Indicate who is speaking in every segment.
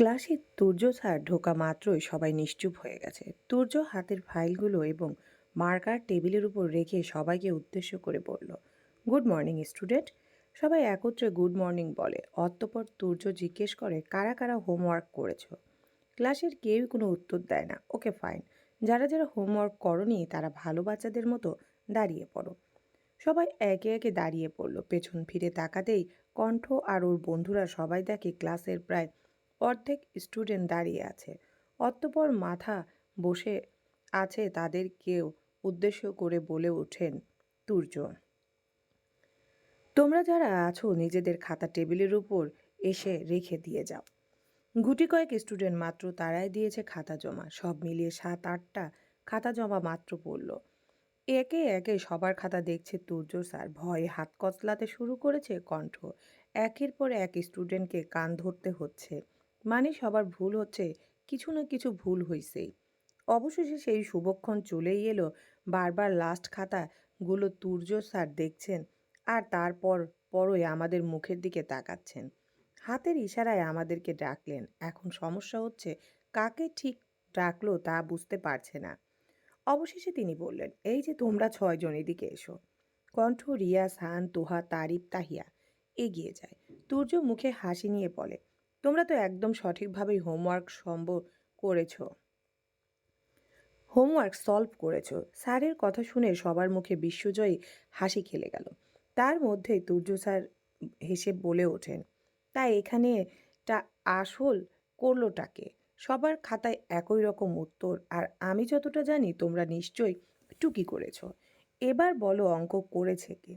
Speaker 1: ক্লাসে তুর্য স্যার ঢোকা মাত্রই সবাই নিশ্চুপ হয়ে গেছে। তুর্য হাতের ফাইলগুলো এবং মার্কার টেবিলের উপর রেখে সবাইকে উদ্দেশ্য করে বলল, গুড মর্নিং, স্টুডেন্ট। সবাই একত্রে গুড মর্নিং বলে। অতঃপর তুর্য জিজ্ঞেস করে, কারা কারা হোমওয়ার্ক করেছ? ক্লাসের কেউই কোনো উত্তর দেয় না। Okay, fine. যারা যারা হোমওয়ার্ক করনি, তারা ভালো বাচ্চাদের মতো দাঁড়িয়ে পড়ো। সবাই একে একে দাঁড়িয়ে পড়ল। পেছন ফিরে তাকাতেই কণ্ঠ আর ওর বন্ধুরা সবাই দেখে ক্লাসের প্রায় অর্ধেক স্টুডেন্ট দাঁড়িয়ে আছে। অতঃপর মাথা বসে আছে তাদেরকেও উদ্দেশ্য করে বলে ওঠেন তুর্য তোমরা যারা আছো, নিজেদের খাতা টেবিলের উপর এসে রেখে দিয়ে যাও। গুটি কয়েক স্টুডেন্ট মাত্র তারাই দিয়েছে খাতা জমা। সব মিলিয়ে সাত, আটটা খাতা জমা মাত্র পড়ল। একে একে সবার খাতা দেখছে তুর্য স্যার। ভয়ে হাত কচলাতে শুরু করেছে কণ্ঠ। একের পর এক স্টুডেন্টকে কান ধরতে হচ্ছে। মানে সবার ভুল হচ্ছে, কিছু না কিছু ভুল হইছেই। অবশেষে সেই শুভক্ষণ চলেই এলো, বারবার লাস্ট খাতাগুলো তুর্য স্যার দেখছেন আর তারপর পরই আমাদের মুখের দিকে তাকাচ্ছেন। হাতের ইশারায় আমাদেরকে ডাকলেন, এখন সমস্যা হচ্ছে কাকে ঠিক ডাকলো তা বুঝতে পারছে না। অবশেষে তিনি বললেন, এই যে তোমরা ছয়জন এদিকে এসো। কণ্ঠ রিয়া সান তোহা, তারিফ, তাহিয়া, এগিয়ে যায়। তুর্য মুখে হাসি নিয়ে বলে তোমরা তো একদম সঠিকভাবেই হোমওয়ার্ক সম্ভব করেছ। হোমওয়ার্ক সলভ করেছ। স্যারের কথা শুনে সবার মুখে বিশ্বজয়ী হাসি খেলে গেল। তার মধ্যেই তুর্য স্যার হেসে বলে ওঠেন, তা এখানে টা আসল করলোটাকে সবার খাতায় একই রকম উত্তর, আর আমি যতটা জানি তোমরা নিশ্চয়ই টুকি করেছ। এবার বলো অঙ্ক করেছে কে?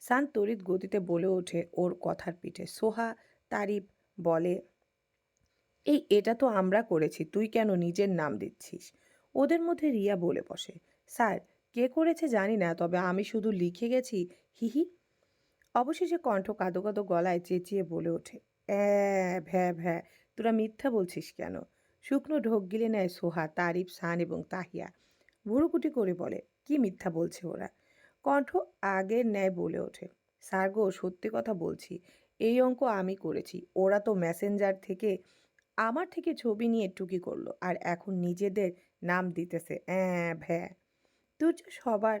Speaker 1: সান তড়িৎ গতিতে বলে ওঠে ওর কথার পিঠে। সোহা তারিফ বলে, এই, এটা তো আমরা করেছি, তুই কেন নিজের নাম দিচ্ছিস? ওদের মধ্যে রিয়া বলে বসে, স্যার, কে করেছে জানি না, তবে আমি শুধু লিখে গেছি হিহি অবশেষে কণ্ঠ কাদো কাদো গলায় চেঁচিয়ে বলে ওঠে ভ্যা ভ্যা, তোরা মিথ্যা বলছিস কেন? শুকনো ঢোক গিলে নেয় সোহা, তারিফ সান এবং তাহিয়া। ভুরুকুটি করে বলে, কি মিথ্যা বলছে ওরা? কণ্ঠ আগের ন্যায় বলে ওঠে, স্যার গো, সত্যি কথা বলছি এই অঙ্ক আমি করেছি। ওরা তো মেসেঞ্জার থেকে আমার থেকে ছবি নিয়ে টুকি করল আর এখন নিজেদের নাম দিতেছে। অ্যাঁ, ভ্যা। তুর্য সবার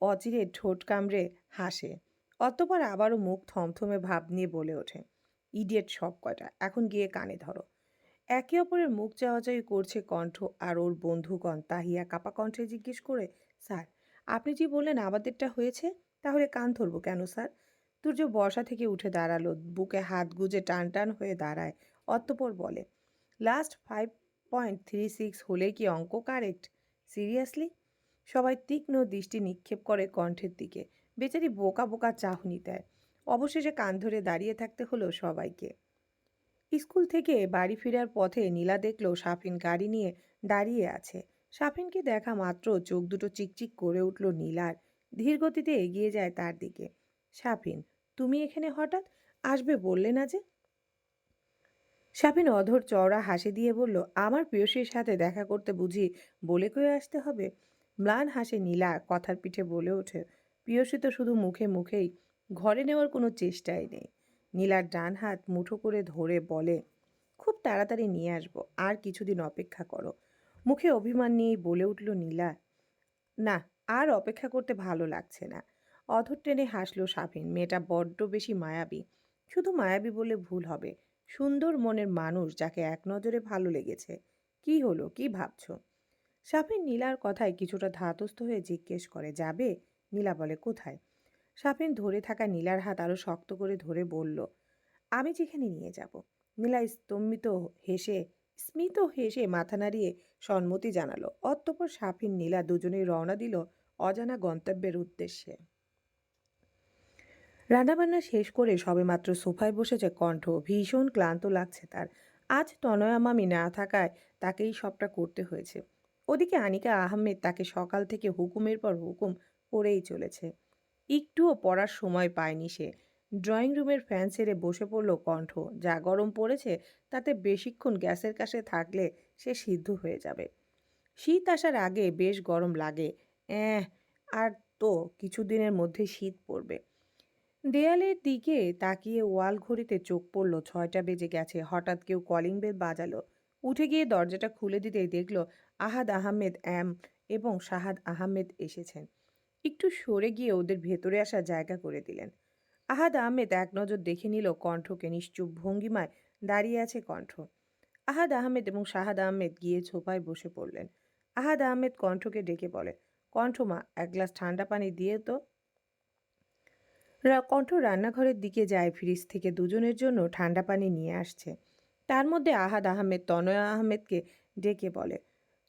Speaker 1: অচিরে ঠোঁট কামড়ে হাসে। অতপর আবারও মুখ থমথমে ভাব নিয়ে বলে ওঠে, ইডিয়েট সব কটা এখন গিয়ে কানে ধরো। একে অপরের মুখ চাওয়াচাই করছে কণ্ঠ আর ওর বন্ধুগণ তাহিয়া কাপা কণ্ঠে জিজ্ঞেস করে, স্যার, আপনি যে বললেন আমাদেরটা হয়েছে, তাহলে কান ধরবো কেন, স্যার? তুর্য বর্ষা থেকে উঠে দাঁড়াল, বুকে হাত গুজে টান টান হয়ে দাঁড়ায়। অতঃপর বলে last five point three six হলে কি অঙ্ক কারেক্ট সিরিয়াসলি সবাই তীক্ষ্ণ দৃষ্টি নিক্ষেপ করে কণ্ঠের দিকে। বেচারি বোকা বোকা চাহনি দেয়। অবশেষে কান ধরে দাঁড়িয়ে থাকতে হলো সবাইকে। স্কুল থেকে বাড়ি ফেরার পথে নীলা দেখল সাফিন গাড়ি নিয়ে দাঁড়িয়ে আছে। সাফিনকে দেখা মাত্র চোখ দুটো চিকচিক করে উঠল নীলার। ধীর গতিতে এগিয়ে যায় তার দিকে। সাফিন তুমি এখানে হঠাৎ আসবে বললে না যে? সাফিন অধর চওড়া হাসি দিয়ে বলল, আমার প্রিয়সীর সাথে দেখা করতে বুঝি বলে কয়ে আসতে হবে? ম্লান হাসে নীলা কথার পিঠে বলে ওঠে, প্রিয়সী তো শুধু মুখে মুখেই, ঘরে নেওয়ার কোনো চেষ্টাই নেই। নীলার ডান হাত মুঠো করে ধরে বলে, খুব তাড়াতাড়ি নিয়ে আসব, আর কিছুদিন অপেক্ষা করো। মুখে অভিমান নিয়েই বলে উঠল নীলা, না, আর অপেক্ষা করতে ভালো লাগছে না। অধর টেনে হাসলো সাফিন, মেয়েটা বড্ড বেশি মায়াবী। শুধু মায়াবী বলে ভুল হবে। সুন্দর মনের মানুষ যাকে এক নজরে ভালো লেগেছে। কি হলো, কি ভাবছ? সাফিন নীলার কথায় কিছুটা ধাতস্থ হয়ে জিজ্ঞেস করে, যাবে? নীলা বলে, কোথায়? সাফিন ধরে থাকা নীলার হাত আরও শক্ত করে ধরে বলল, আমি যেখানে নিয়ে যাব। নীলা স্তম্ভিত হেসে, স্মিত হেসে মাথা নাড়িয়ে সম্মতি জানালো। অতঃপর সাফিন নীলা দুজনেই রওনা দিল অজানা গন্তব্যের উদ্দেশ্যে। রান্নাবান্না শেষ করে সবেমাত্র সোফায় বসেছে কণ্ঠ ভীষণ ক্লান্ত লাগছে তার। আজ তনয়া মামি না থাকায় তাকেই সবটা করতে হয়েছে। ওদিকে আনিকা আহমেদ তাকে সকাল থেকে হুকুমের পর হুকুম করেই চলেছে। একটুও পড়ার সময় পায়নি সে। ড্রয়িং রুমের ফ্যান ছেড়ে বসে পড়ল কণ্ঠ। যা গরম পড়েছে, তাতে বেশিক্ষণ গ্যাসের কাছে থাকলে সে সিদ্ধ হয়ে যাবে। শীত আসার আগে বেশ গরম লাগে। অ্যাঁ, আর তো কিছুদিনের মধ্যে শীত পড়বে। দেয়ালের দিকে তাকিয়ে ওয়াল ঘড়িতে চোখ পড়ল, ছয়টা বেজে গেছে। হঠাৎ কেউ কলিং বেল বাজালো। উঠে গিয়ে দরজাটা খুলে দিতেই দেখল, আহাদ আহমেদ অ্যাম এবং শাহাদ আহমেদ এসেছেন। একটু সরে গিয়ে ওদের ভেতরে আসার জায়গা করে দিলেন। আহাদ আহমেদ এক নজর দেখে নিল, কণ্ঠকে নিশ্চুপ ভঙ্গিমায় দাঁড়িয়ে আছে কণ্ঠ। আহাদ আহমেদ এবং শাহাদ আহমেদ গিয়ে ছোপায় বসে পড়লেন। আহাদ আহমেদ কণ্ঠকে ডেকে বলে, কণ্ঠমা, এক গ্লাস ঠান্ডা পানি দিয়ে তো। কণ্ঠ রান্নাঘরের দিকে যায় ফ্রিজ থেকে দুজনের জন্য ঠান্ডা পানি নিয়ে আসছে। তার মধ্যে আহাদ আহমেদ তনয়া আহমেদকে ডেকে বলে,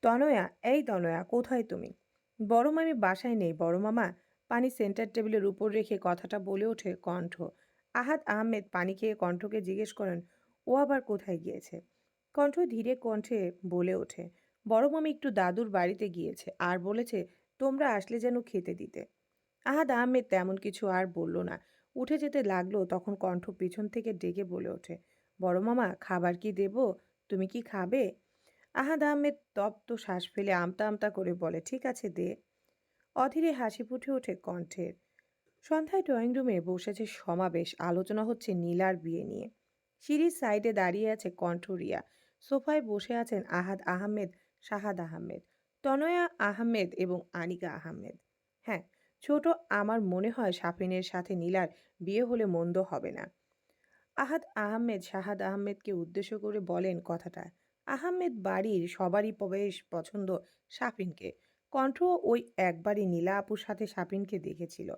Speaker 1: তনয়া, এই তনয়া, কোথায় তুমি? বড় মামি বাসায় নেই, বড় মামা? পানি সেন্টার টেবিলের উপর রেখে কথাটা বলে ওঠে কণ্ঠ। আহাদ আহমেদ পানি খেয়ে কণ্ঠকে জিজ্ঞেস করেন, ও আবার কোথায় গিয়েছে? কণ্ঠ ধীরে কণ্ঠে বলে ওঠে, বড় মামি একটু দাদুর বাড়িতে গিয়েছে, আর বলেছে, তোমরা আসলে যেন খেতে দিতে। আহাদ আহমেদ তেমন কিছু আর বলল না। উঠে যেতে লাগল, তখন কণ্ঠ পিছন থেকে ডেকে বলে ওঠে, বড় মামা, খাবার কি দেব? তুমি কি খাবে? আহাদ আহমেদ তপ্ত শ্বাস ফেলে আমতা আমতা করে বলে, ঠিক আছে, দে। অধীরে হাসি ফুটে ওঠে কণ্ঠের। সন্ধ্যায় ড্রয়িং রুমে বসেছে সমাবেশ, আলোচনা হচ্ছে নীলার বিয়ে নিয়ে। সিঁড়ির সাইডে দাঁড়িয়ে আছে কণ্ঠ রিয়া। সোফায় বসে আছেন আহাদ আহমেদ, শাহাদ আহমেদ, তনয়া আহমেদ এবং আনিকা আহমেদ। হ্যাঁ ছোট আমার মনে হয় সাফিনের সাথে নীলার বিয়ে হলে মন্দ হবে না। আহাদ আহমেদ, শাহাদ আহমেদকে উদ্দেশ্য করে বলেন কথাটা। আহমেদ বাড়ির সবারই বেশ পছন্দ সাফিনকে কণ্ঠ ওই একবারই নীলা আপুর সাথে সাফিনকে দেখেছিল।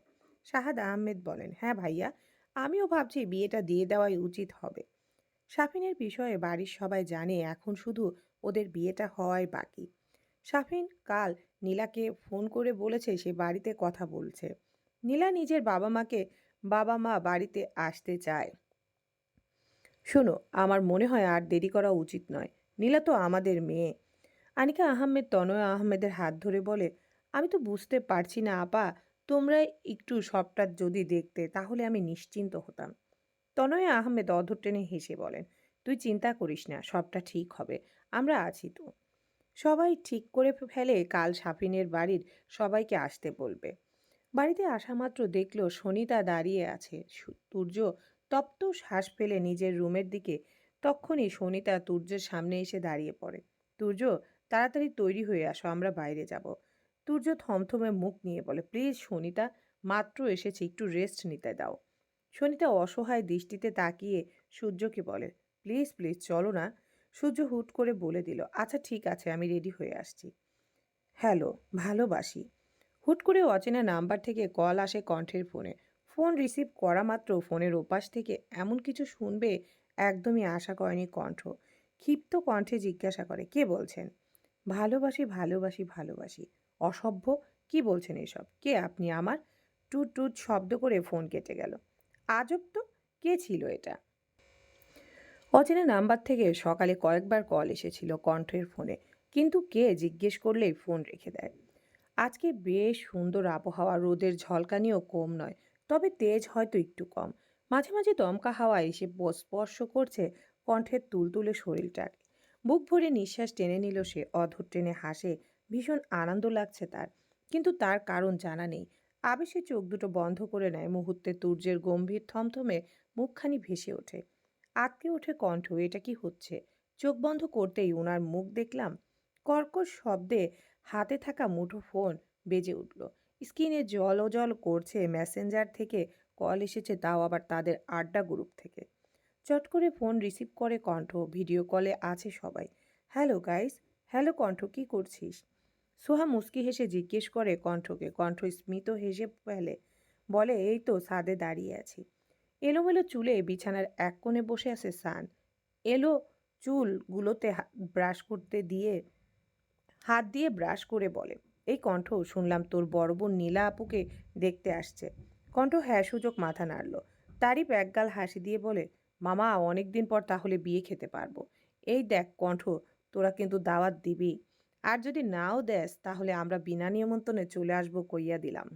Speaker 1: শাহাদ আহমেদ বলেন হ্যাঁ ভাইয়া, আমিও ভাবছি বিয়েটা দিয়ে দেওয়াই উচিত হবে। সাফিনের বিষয়ে বাড়ির সবাই জানে এখন শুধু ওদের বিয়েটা হওয়াই বাকি। সাফিন কাল নীলাকে ফোন করে বলেছে, সে বাড়িতে কথা বলছে। নীলা নিজের বাবা মাকে, বাবা মা বাড়িতে আসতে চায়। শোনো, আমার মনে হয় আর দেরি করা উচিত নয়। নীলা তো আমাদের মেয়ে। আনিকা আহমেদ, তনয় আহমেদের হাত ধরে বলে, আমি তো বুঝতে পারছি না আপা, তোমরা একটু সবটা যদি দেখতে, তাহলে আমি নিশ্চিন্ত হতাম। তনয় আহমেদ অধর টেনে হেসে বলেন, তুই চিন্তা করিস না, সবটা ঠিক হবে। আমরা আছি তো। সবাই ঠিক করে ফেলে কাল সাফিনের বাড়ির সবাইকে আসতে বলবে। বাড়িতে আসা মাত্র দেখল সনিতা দাঁড়িয়ে আছে। সু- তুর্য তপ্ত শ্বাস ফেলে নিজের রুমের দিকে। তক্ষুনি সনিতা তুর্যের সামনে এসে দাঁড়িয়ে পড়ে। তুর্য, তাড়াতাড়ি তৈরি হয়ে আসো, আমরা বাইরে যাব। তুর্য থমথমে মুখ নিয়ে বলে, প্লিজ সনিতা, মাত্র এসেছে, একটু রেস্ট নিতে দাও। সনিতা অসহায় দৃষ্টিতে তাকিয়ে সূর্যকে বলে, প্লিজ প্লিজ, চলো না। সূর্য হুট করে বলে দিল আচ্ছা ঠিক আছে, আমি রেডি হয়ে আসছি। হ্যালো, ভালোবাসি। হুট করে অচেনা নাম্বার থেকে কল আসে কণ্ঠের ফোনে। ফোন রিসিভ করা মাত্র ফোনের ওপাশ থেকে এমন কিছু শুনবে একদমই আশা করেনি কণ্ঠ। ক্ষিপ্ত কণ্ঠে জিজ্ঞাসা করে, কে বলছেন? ভালোবাসি ভালোবাসি ভালোবাসি। অসভ্য? কি বলছেন এসব? কে আপনি আমার? টুট টুট শব্দ করে ফোন কেটে গেল। আজব তো? কে ছিল এটা? অচেনা নাম্বার থেকে সকালে কয়েকবার কল এসেছিল কণ্ঠের ফোনে, কিন্তু কে জিজ্ঞেস করলেই ফোন রেখে দেয়। আজকে বেশ সুন্দর আবহাওয়া, রোদের ঝলকানিও কম নয়, তবে তেজ হয়তো একটু কম। মাঝে মাঝে দমকা হাওয়া এসে স্পর্শ করছে কণ্ঠের তুলতুলে শরীরটাকে। বুক ভরে নিঃশ্বাস টেনে নিল সে অধর টেনে হাসে, ভীষণ আনন্দ লাগছে তার। কিন্তু তার কারণ জানা নেই। আবেশে চোখ দুটো বন্ধ করে নেয়, মুহূর্তে তুর্যের গম্ভীর থমথমে মুখখানি ভেসে ওঠে। আটকে ওঠে কণ্ঠ, এটা কি হচ্ছে? চোখ বন্ধ করতেই ওনার মুখ দেখলাম কর্কশ শব্দে হাতে থাকা মুঠো ফোন বেজে উঠল। স্ক্রিনে জল ও জল করছে মেসেঞ্জার থেকে কল এসেছে, তাও আবার তাদের আড্ডা গ্রুপ থেকে। চট করে ফোন রিসিভ করে কণ্ঠ, ভিডিও কলে আছে সবাই। হ্যালো গাইস, হ্যালো কণ্ঠ, কি করছিস? সোহা মুস্কি হেসে জিজ্ঞেস করে কণ্ঠকে। কণ্ঠ স্মিত হেসে ফেলে, বলে, এই তো, ছাদে দাঁড়িয়ে আছি। এলোমেলো চুলে বিছানার এক কোণে বসে আছে সান। এলো চুলগুলোতে ব্রাশ করতে দিয়ে, হাত দিয়ে ব্রাশ করে বলে, এই কণ্ঠ শুনলাম তোর বড় বোন নীলা আপুকে দেখতে আসছে। কণ্ঠ হ্যাঁ সুযোগ মাথা নাড়ল। তারই একগাল হাসি দিয়ে বলে, মামা অনেক দিন পর তাহলে বিয়ে খেতে পারব। এই দেখ কণ্ঠ, তোরা কিন্তু দাওয়াত দিবি। আর যদি নাও দেস, তাহলে আমরা বিনা নিমন্ত্রণে চলে আসব কইয়া দিলাম।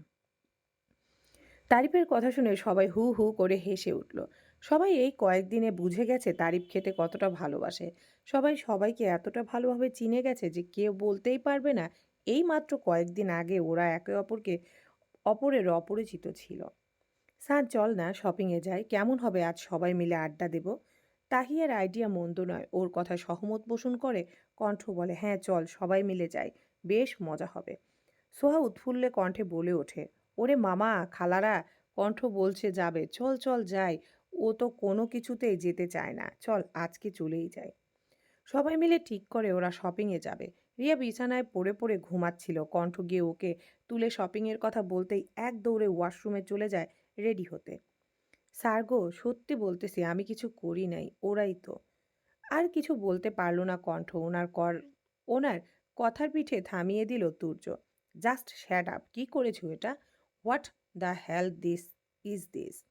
Speaker 1: তারিফের কথা শুনে সবাই হু হু করে হেসে উঠল। সবাই এই কয়েকদিনে বুঝে গেছে তারিফ খেতে কতটা ভালোবাসে। সবাই সবাইকে এতটা ভালোভাবে চিনে গেছে যে কেউ বলতেই পারবে না এই মাত্র কয়েকদিন আগে ওরা একে অপরকে অপরের অপরিচিত ছিল। স্যার চল না শপিংয়ে যাই কেমন হবে আজ সবাই মিলে আড্ডা দেব? তাহিয়ার আইডিয়া মন্দ নয়, ওর কথা সহমত পোষণ করে কণ্ঠ বলে হ্যাঁ চল, সবাই মিলে যাই, বেশ মজা হবে। সোহা উৎফুল্লে কণ্ঠে বলে ওঠে ওরে মামা, খালারা কণ্ঠ বলছে যাবে, চল চল যাই। ও তো কোনো কিছুতেই যেতে চায় না। চল, আজকে চলেই যাই। সবাই মিলে ঠিক করে ওরা শপিংয়ে যাবে। রিয়া বিছানায় পড়ে পড়ে ঘুমাচ্ছিল। কণ্ঠ গিয়ে ওকে তুলে শপিংয়ের কথা বলতেই এক দৌড়ে ওয়াশরুমে চলে যায় রেডি হতে। স্যার গো, সত্যি বলতেছি, আমি কিছু করি নাই, ওরাই তো। আর কিছু বলতে পারল না কণ্ঠ। ওনার কর, ওনার কথার পিঠে থামিয়ে দিল তুর্য জাস্ট শ্যাট আপ কী করেছ এটা? What the hell this is this?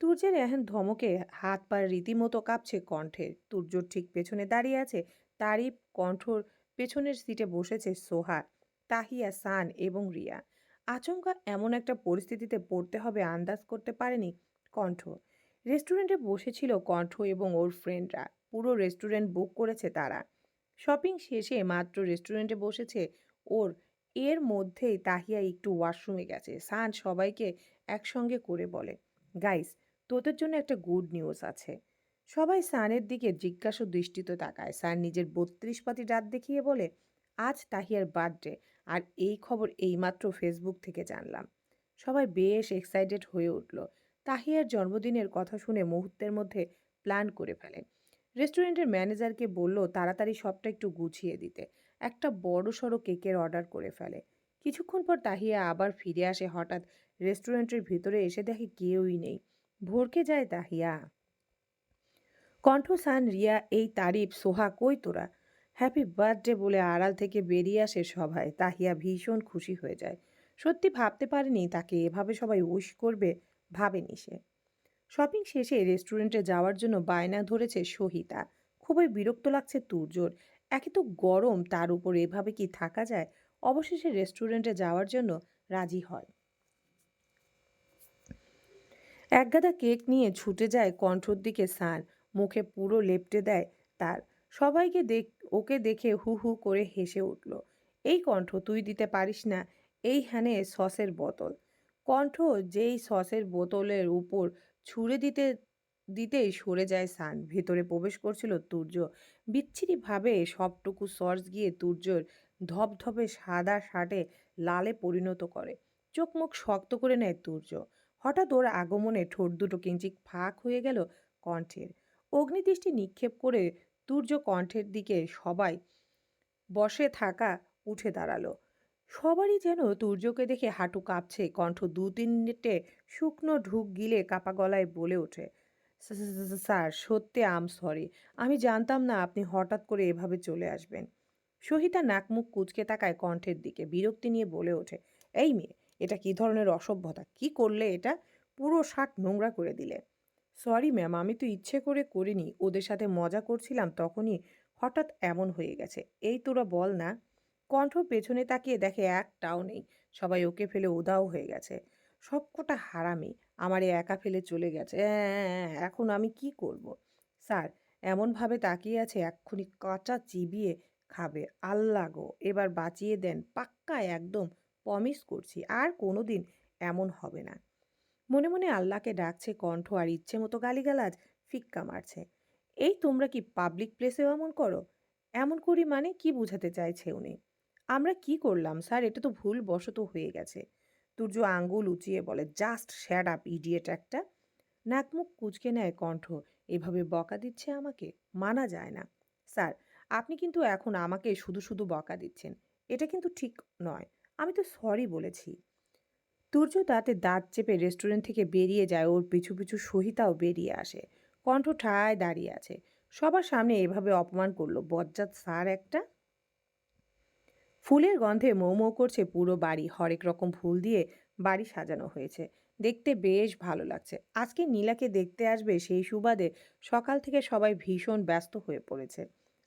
Speaker 1: তুর্যের এখন ধমকে হাত পা রীতিমতো কাঁপছে কণ্ঠের। তুর্যর ঠিক পেছনে দাঁড়িয়ে আছে, তারই কণ্ঠর পেছনের সিটে বসেছে সোহা, তাহিয়া, সান এবং রিয়া। আচমকা এমন একটা পরিস্থিতিতে পড়তে হবে, আন্দাজ করতে পারেনি কণ্ঠ। রেস্টুরেন্টে বসেছিল কণ্ঠ এবং ওর ফ্রেন্ডরা। পুরো রেস্টুরেন্ট বুক করেছে তারা। শপিং শেষে মাত্র রেস্টুরেন্টে বসেছে ওর এর মধ্যেই তাহিয়া একটু ওয়াশরুমে গেছে। সান সবাইকে একসঙ্গে করে বলে গাইস তোদের জন্য একটা গুড নিউজ আছে। সবাই সানের দিকে জিজ্ঞাসা দৃষ্টিতে তাকায়। সান নিজের বত্রিশ পাতি রাত দেখিয়ে বলে, আজ তাহিয়ার বার্থডে আর এই খবর এইমাত্র ফেসবুক থেকে জানলাম। সবাই বেশ এক্সাইটেড হয়ে উঠল। তাহিয়ার জন্মদিনের কথা শুনে মুহূর্তের মধ্যে প্ল্যান করে ফেলে। রেস্টুরেন্টের ম্যানেজারকে বলল, তাড়াতাড়ি সবটা একটু গুছিয়ে দিতে। একটা বড় সড়ো কেকের অর্ডার করে ফেলে। কিছুক্ষণ পর তাহিয়া আবার ফিরে আসে হঠাৎ রেস্টুরেন্টের ভিতরে এসে দেখে কেউই নেই। ভরকে যায় তাহিয়া। কণ্ঠসান রিয়া, এই তারিফ, সোহা কই তোরা? হ্যাপি বার্থডে বলে আড়াল থেকে বেরিয়ে আসে সভায়। তাহিয়া ভীষণ খুশি হয়ে যায়। সত্যি ভাবতে পারেনি তাকে এভাবে সবাই উইশ করবে, ভাবেনি সে। শপিং শেষে রেস্টুরেন্টে যাওয়ার জন্য বায়না ধরেছে সহিতা। খুবই বিরক্ত লাগছে তুর্যর একে তো গরম, তার উপর এভাবে কি থাকা যায়? অবশেষে রেস্টুরেন্টে যাওয়ার জন্য রাজি হয়। একগাদা কেক নিয়ে ছুটে যায় কণ্ঠর দিকে সান মুখে পুরো লেপটে দেয় তার। সবাইকে দেখ, ওকে দেখে হু হু করে হেসে উঠল। এই কণ্ঠ, তুই দিতে পারিস না। এই হ্যানে সসের বোতল। কণ্ঠ যেই সসের বোতলের উপর ছুঁড়ে দিতে দিতেই সরে যায় সান। ভেতরে প্রবেশ করছিল তুর্য। বিচ্ছিরিভাবে সবটুকু সস গিয়ে তুর্যর ধপধপে সাদা শার্টে লালে পরিণত করে। চোখ মুখ শক্ত করে নেয় তুর্য। হঠাৎ ওর আগমনে ঠোঁট দুটো কিঞ্চিক ফাঁক হয়ে গেল কণ্ঠের। অগ্নিদৃষ্টি নিক্ষেপ করে তুর্য কণ্ঠের দিকে সবাই বসে থাকা উঠে দাঁড়াল। সবারই যেন তুর্যকে দেখে হাঁটু কাঁপছে, কণ্ঠ দু তিনটে শুকনো ঢুক গিলে কাপা গলায় বলে ওঠে। স্যার, সত্যি, আম সরি। আমি জানতাম না আপনি হঠাৎ করে এভাবে চলে আসবেন। সহিতা নাকমুখ কুচকে তাকায় কণ্ঠের দিকে, বিরক্তি নিয়ে বলে ওঠে, এই মেয়ে, এটা কি ধরনের অসভ্যতা? কি করলে এটা? পুরো শার্ট নোংরা করে দিলে। সরি ম্যাম, আমি তো ইচ্ছে করে করিনি। ওদের সাথে মজা করছিলাম তখনই হঠাৎ এমন হয়ে গেছে। এই তোরা বল না। কণ্ঠ পেছনে তাকিয়ে দেখে একটাও নেই। সবাই ওকে ফেলে উদাও হয়ে গেছে। সবকটা হারামি। আমারে একা ফেলে চলে গেছে। এখন আমি কি করব। স্যার, এমনভাবে তাকিয়ে আছে, এক্ষুনি কাঁচা চিবিয়ে খাবে। আল্লাহ গো, এবার বাঁচিয়ে দেন। পাক্কা একদম প্রমিস করছি, আর কোনো দিন এমন হবে না। মনে মনে আল্লাহকে ডাকছে কণ্ঠ আর ইচ্ছে মতো গালিগালাজ, ফিক্কা মারছে। এই তোমরা কি পাবলিক প্লেসেও এমন করো? এমন করি মানে কি বোঝাতে চাইছে উনি? আমরা কি করলাম? স্যার, এটা তো ভুল বশত হয়ে গেছে। তুর্য আঙ্গুল উঁচিয়ে বলে, জাস্ট শ্যাড আপ, ইডিয়েট একটা। নাকমুখ কুচকে নেয় কণ্ঠ, এভাবে বকা দিচ্ছে আমাকে? মানা যায় না। স্যার, আপনি কিন্তু এখন আমাকে শুধু শুধু বকা দিচ্ছেন। এটা কিন্তু ঠিক নয়। আমি তো সরি বলেছি। তুর্য দাঁতে দাঁত চেপে রেস্টুরেন্ট থেকে বেরিয়ে যায়, ওর পিছু পিছু সহিতাও বেরিয়ে আসে। কণ্ঠ ঠায় দাঁড়িয়ে আছে। সবার সামনে এভাবে অপমান করল। বজ্জাত স্যার একটা ফুলের গন্ধে মৌ মৌ করছে পুরো বাড়ি। হরেক রকম ফুল দিয়ে বাড়ি সাজানো হয়েছে। দেখতে বেশ ভালো লাগছে। আজকে নীলাকে দেখতে আসবে সেই সুবাদে সকাল থেকে সবাই ভীষণ ব্যস্ত হয়ে পড়েছে।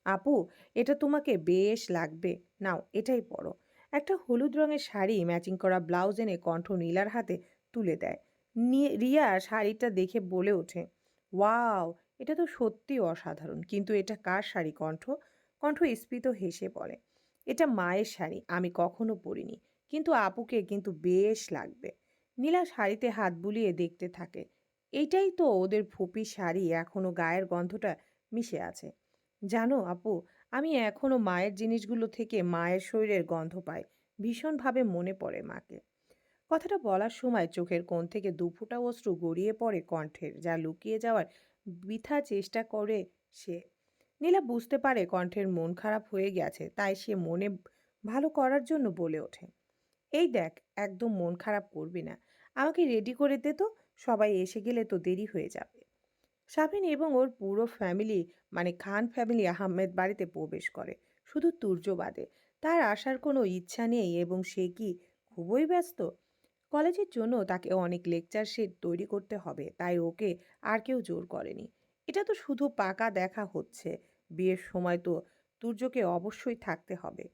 Speaker 1: আপু, এটা তোমাকে বেশ লাগবে। নাও, এটাই পরো। একটা হলুদ রঙের শাড়ি ম্যাচিং করা ব্লাউজ এনে কণ্ঠ নীলার হাতে তুলে দেয়। রিয়া শাড়িটা দেখে বলে ওঠে, ওয়াও, এটা তো সত্যি অসাধারণ। কিন্তু এটা কার শাড়ি কণ্ঠ? কণ্ঠ স্ফীত হেসে বলে এটা মায়ের শাড়ি, আমি কখনো পরিনি। কিন্তু আপুকে কিন্তু বেশ লাগবে। নীলা শাড়িতে হাত বুলিয়ে দেখতে থাকে। এইটাই তো ওদের ফুপি শাড়ি, এখনও গায়ের গন্ধটা মিশে আছে। জানো আপু, আমি এখনও মায়ের জিনিসগুলো থেকে মায়ের শরীরের গন্ধ পাই। ভীষণভাবে মনে পড়ে মাকে। কথাটা বলার সময় চোখের কোণ থেকে দুফোঁটা অশ্রু গড়িয়ে পড়ে কণ্ঠের, যা লুকিয়ে যাওয়ার বৃথা চেষ্টা করে সে। নীলা বুঝতে পারে কণ্ঠের মন খারাপ হয়ে গেছে, তাই সে মনে ভালো করার জন্য বলে ওঠে। এই দেখ, একদম মন খারাপ করবি না। আমাকে রেডি করে দে তো, সবাই এসে গেলে তো দেরি হয়ে যাবে। শাবিন এবং ওর পুরো ফ্যামিলি মানে খান ফ্যামিলি আহমেদ বাড়িতে প্রবেশ করে, শুধু তুর্য বাদে তার আসার কোনো ইচ্ছা নেই এবং সে কি খুবই ব্যস্ত? কলেজের জন্য তাকে অনেক লেকচার শিট তৈরি করতে হবে, তাই ওকে আর কেউ জোর করেনি। এটা তো শুধু পাকা দেখা হচ্ছে। বিয়ের সময় তো তুর্যকে অবশ্যই থাকতে হবে।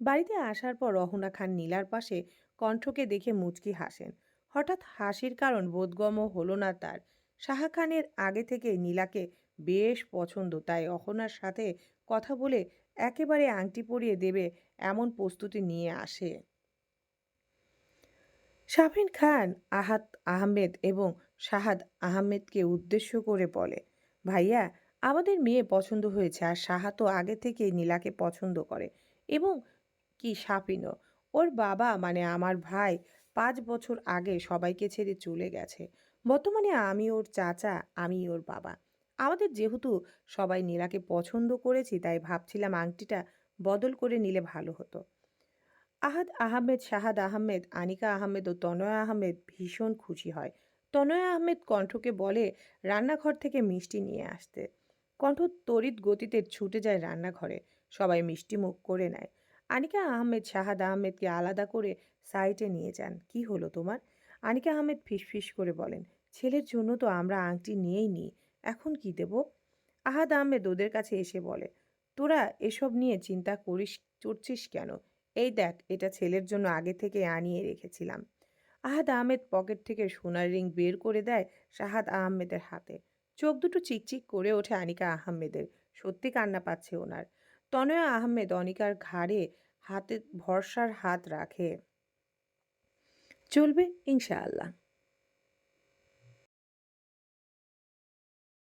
Speaker 1: বাড়িতে আসার পর রহনা খান নীলার পাশে কণ্ঠকে দেখে মুচকি হাসেন। হঠাৎ হাসির কারণ বোধগম্য হলো না তার। সাহা খানের আগে থেকে নীলাকে বেশ পছন্দ, তাই অহনার সাথে কথা বলে একেবারে আংটি পরিয়ে দেবে এমন প্রস্তুতি নিয়ে আসে। শাফিন খান, আহাত আহমেদ এবং শাহাদ আহমেদকে উদ্দেশ্য করে বলে ভাইয়া, আমাদের মেয়ে পছন্দ হয়েছে আর সাহা তো আগে থেকেই নীলাকে পছন্দ করে। এবং কি শাফিনও ওর বাবা মানে আমার ভাই, পাঁচ বছর আগে সবাইকে ছেড়ে চলে গেছে। বর্তমানে আমি ওর চাচা, আমি ওর বাবা। আমাদের যেহেতু সবাই নীলাকে পছন্দ করেছি, তাই ভাবছিলাম আংটিটা বদল করে নিলে ভালো হতো। আহাদ আহমেদ, শাহাদ আহমেদ, আনিকা আহমেদ ও তনয় আহমেদ ভীষণ খুশি হয়। তনয় আহমেদ কণ্ঠকে বলে রান্নাঘর থেকে মিষ্টি নিয়ে আসতে। কণ্ঠ তড়িৎ গতিতে ছুটে যায় রান্নাঘরে। সবাই মিষ্টি মুখ করে নেয়। আনিকা আহমেদ শাহাদ আহমেদকে আলাদা করে সাইটে নিয়ে যান। কি হলো তোমার? আনিকা আহমেদ ফিসফিস করে বলেন, ছেলের জন্য তো আমরা আংটি নিয়েই নিই, এখন কি দেব? আহাদ আহমেদ ওদের কাছে এসে বলে, তোরা এসব নিয়ে চিন্তা করিস, চড়ছিস কেন? এই দেখ, এটা ছেলের জন্য আগে থেকে আনিয়ে রেখেছিলাম। আহাদ আহমেদ পকেট থেকে সোনার রিং বের করে দেয় শাহাদ আহমেদের হাতে। চোখ দুটো চিকচিক করে ওঠে আনিকা আহমেদের। সত্যি কান্না পাচ্ছে ওনার। তনয়া আহমেদ অনিকার ঘাড়ে হাতে ভরসার হাত রাখে। চলবে ইনশাআল্লাহ।